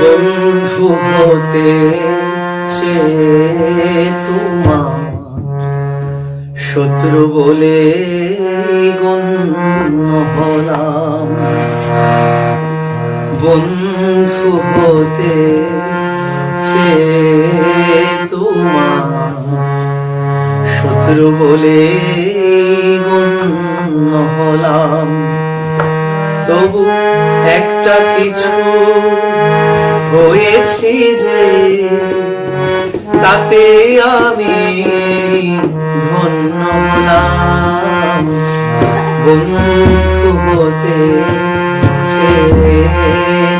বন্ধু হতে তোমার শত্রু বলে গণ্য হলাম। বন্ধু হতে তোমার শত্রু বলে গণ্য হলাম। তবু একটা কিছু হয়েছি যে তাতে আমি ধন্য বন্ধু হতে চেয়ে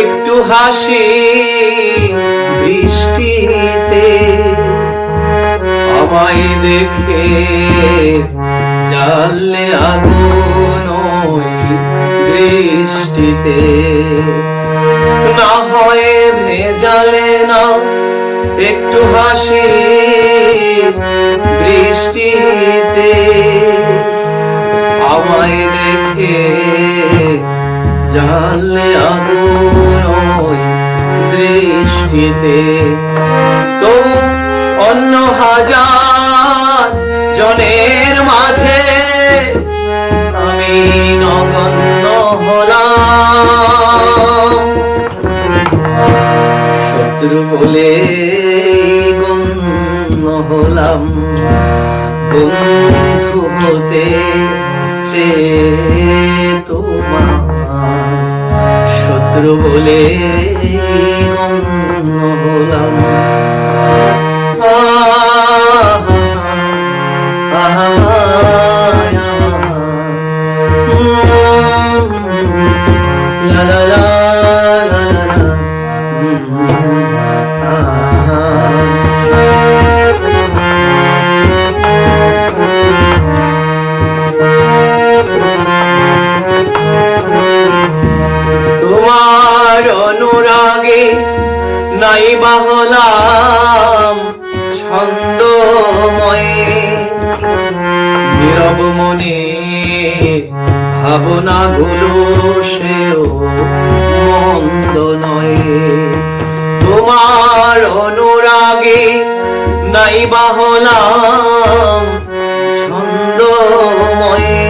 একটু হাসি বৃষ্টিতে আমায় দেখে জানলে আগুন ওই দৃষ্টিতে না হয় ভেজালে না, একটু হাসি বৃষ্টিতে আমায় দেখে জানলে আগুন দৃষ্টিতে। তো অন্য হাজার জনের মাঝে আমি নগণ্য হলাম। শত্রু বলে গণ্য হলাম। বন্ধু হতে চেয়ে তোমার। শত্রু বলে নাই বাহলাম ছন্দময়ে। নীরব মনে ভাবনাগুলো সেও মন্দ তোমার অনুরাগে নাই বাহলাম ছন্দময়ে।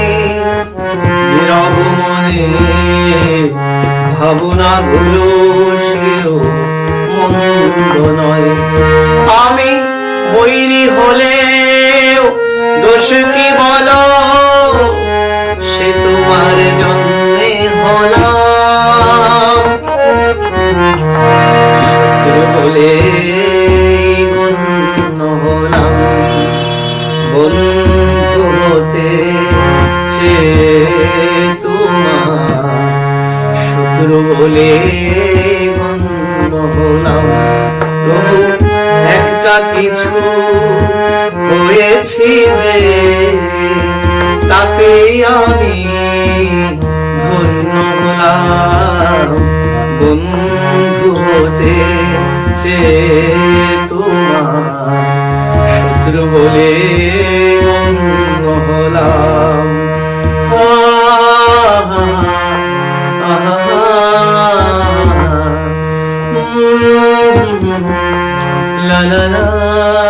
নীরব মনে ভাবনাগুলো সেও মন্দ নয়। আমি বৈরি হলেও দোষ কি বলো? সে তোমার হলাম। শত্রু বলে গণ্য হলাম। শত্রু বলে একটা কিছু হয়েছি যে তাতে আমি বন্ধু হতে চেয়ে তোমার শত্রু বলে হলাম। na na na.